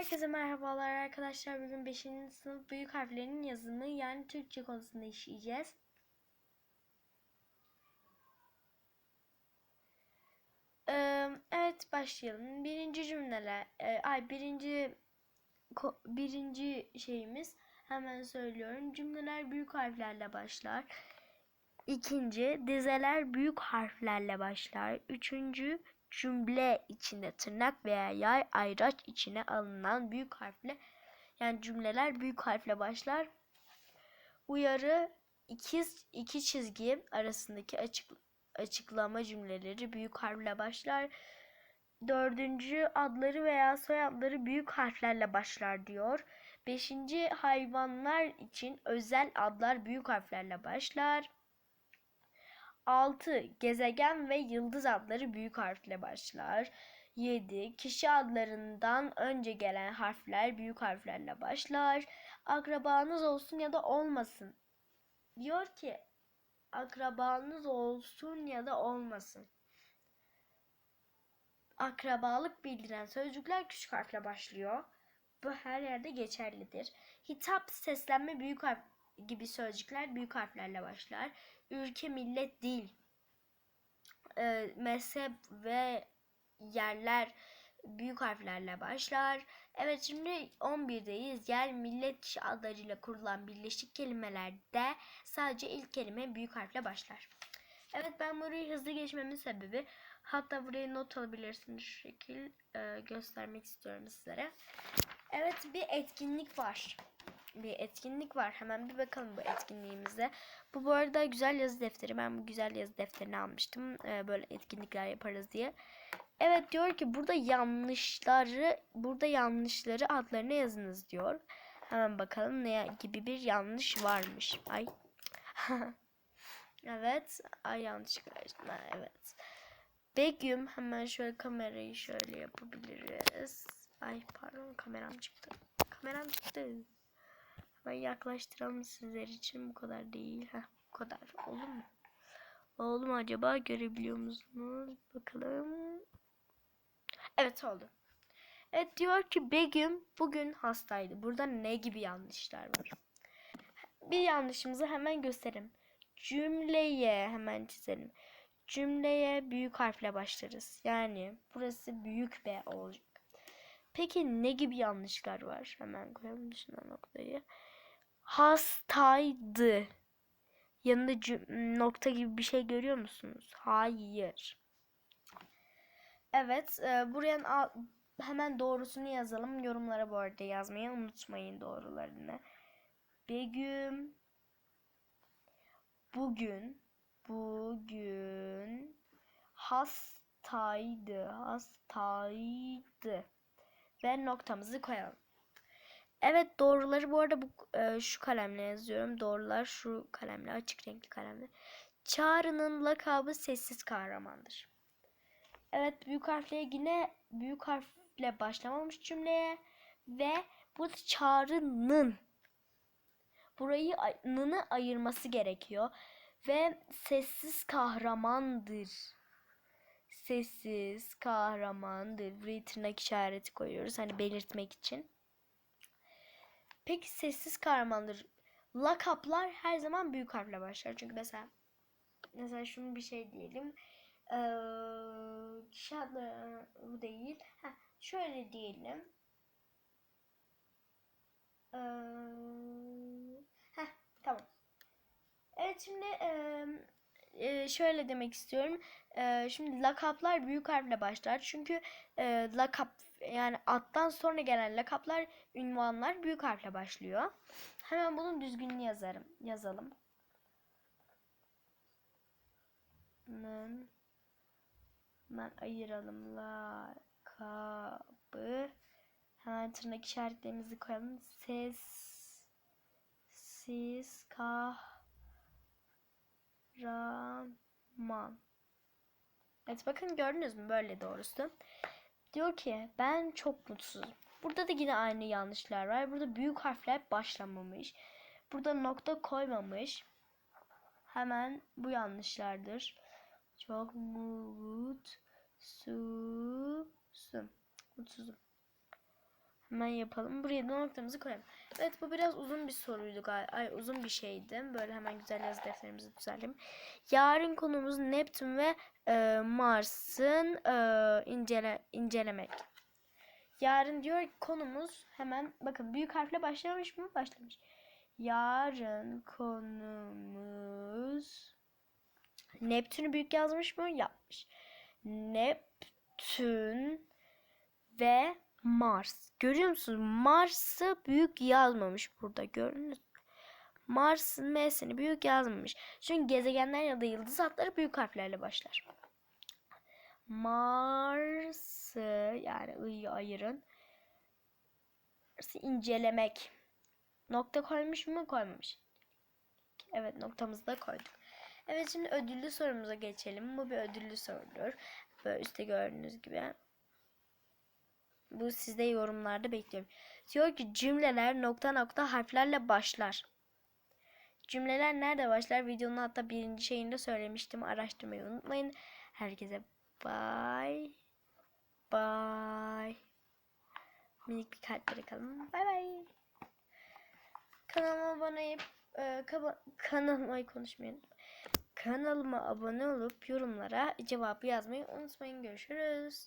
Herkese merhabalar arkadaşlar. Bugün 5. sınıf büyük harflerinin yazımı yani Türkçe konusunda işleyeceğiz. Ee, evet başlayalım. Birinci cümleler, e, ay birinci birinci şeyimiz hemen söylüyorum. Cümleler büyük harflerle başlar. İkinci dizeler büyük harflerle başlar. Üçüncü cümle içinde tırnak veya yay ayraç içine alınan büyük harfle yani cümleler büyük harfle başlar. Uyarı ikiz iki çizgi arasındaki açık açıklama cümleleri büyük harfle başlar. Dördüncü adları veya soyadları büyük harflerle başlar diyor. Beşinci hayvanlar için özel adlar büyük harflerle başlar. 6. Gezegen ve yıldız adları büyük harfle başlar. 7. Kişi adlarından önce gelen harfler büyük harflerle başlar. Akrabanız olsun ya da olmasın. Diyor ki akrabanız olsun ya da olmasın. Akrabalık bildiren sözcükler küçük harfle başlıyor. Bu her yerde geçerlidir. Hitap, seslenme büyük harf gibi sözcükler büyük harflerle başlar. Ülke, millet, dil, e, mezhep ve yerler büyük harflerle başlar. Evet şimdi 11'deyiz. Yer, millet, kişi adlarıyla kurulan birleşik kelimelerde sadece ilk kelime büyük harfle başlar. Evet ben burayı hızlı geçmemin sebebi hatta burayı not alabilirsiniz şu şekil e, göstermek istiyorum sizlere. Evet bir etkinlik var bir etkinlik var. Hemen bir bakalım bu etkinliğimize. Bu bu arada güzel yazı defteri. Ben bu güzel yazı defterini almıştım. Ee, böyle etkinlikler yaparız diye. Evet diyor ki burada yanlışları burada yanlışları adlarına yazınız diyor. Hemen bakalım ne gibi bir yanlış varmış. Ay. evet. Ay yanlış karıştım. Evet. Begüm hemen şöyle kamerayı şöyle yapabiliriz. Ay pardon kameram çıktı. Kameram çıktı. Ben yaklaştıralım sizler için bu kadar değil. Heh, bu kadar. Olur mu? Oldu mu acaba? Görebiliyor musunuz? Bakalım. Evet oldu. Evet diyor ki Begüm bugün hastaydı. Burada ne gibi yanlışlar var? Bir yanlışımızı hemen gösterelim. Cümleye hemen çizelim. Cümleye büyük harfle başlarız. Yani burası büyük B olacak. Peki ne gibi yanlışlar var? Hemen koyalım dışına noktayı. Hastaydı. Yanında nokta gibi bir şey görüyor musunuz? Hayır. Evet, e, buraya hemen doğrusunu yazalım. Yorumlara bu arada yazmayı unutmayın doğrularını. Begüm bugün bugün hastaydı. Hastaydı. Ve noktamızı koyalım. Evet doğruları bu arada bu e, şu kalemle yazıyorum. Doğrular şu kalemle açık renkli kalemle. Çağrı'nın lakabı sessiz kahramandır. Evet büyük harfle yine büyük harfle başlamamış cümleye ve bu Çağrı'nın burayı ay- nını ayırması gerekiyor ve sessiz kahramandır. Sessiz kahramandır. Buraya tırnak işareti koyuyoruz hani belirtmek için. Peki sessiz kahramandır. Lakaplar her zaman büyük harfle başlar. Çünkü mesela mesela şunu bir şey diyelim. Ee, kişi adları bu değil. Heh, şöyle diyelim. Ee, heh, tamam. Evet şimdi e, e, şöyle demek istiyorum. E, şimdi lakaplar büyük harfle başlar. Çünkü e, lakap yani addan sonra gelen lakaplar, ünvanlar büyük harfle başlıyor. Hemen bunun düzgününü yazarım. Yazalım. Nın. Hemen ayıralım. Lakabı. Hemen tırnak işaretlerimizi koyalım. Ses. Siz. Kah. Raman. Evet bakın gördünüz mü böyle doğrusu. Diyor ki ben çok mutsuzum. Burada da yine aynı yanlışlar var. Burada büyük harfler başlamamış. Burada nokta koymamış. Hemen bu yanlışlardır. Çok mutsuzum. Mutsuzum. Hemen yapalım. Buraya da noktamızı koyalım. Evet bu biraz uzun bir soruydu galiba. Ay uzun bir şeydi. Böyle hemen güzel yazı defterimizi düzenleyelim. Yarın konumuz Neptün ve e, Mars'ın e, incele, incelemek. Yarın diyor ki konumuz hemen bakın büyük harfle başlamış mı? Başlamış. Yarın konumuz Neptün'ü büyük yazmış mı? Yapmış. Neptün ve Mars. Görüyor musunuz? Mars'ı büyük yazmamış burada. Gördünüz mü? Mars'ın M'sini büyük yazmamış. Çünkü gezegenler ya da yıldız hatları büyük harflerle başlar. Mars'ı yani ı'yı ayırın. Mars'ı incelemek. Nokta koymuş mu? Koymamış. Evet noktamızı da koyduk. Evet şimdi ödüllü sorumuza geçelim. Bu bir ödüllü sorudur. Böyle üstte gördüğünüz gibi. Bu sizde yorumlarda bekliyorum. Diyor ki cümleler nokta nokta harflerle başlar. Cümleler nerede başlar? Videonun hatta birinci şeyinde söylemiştim. Araştırmayı unutmayın. Herkese bye. Bye. Minik bir kalp bırakalım. Bye bye. Kanalıma abone olup e, kanalıma konuşmayın. Kanalıma abone olup yorumlara cevabı yazmayı unutmayın. Görüşürüz.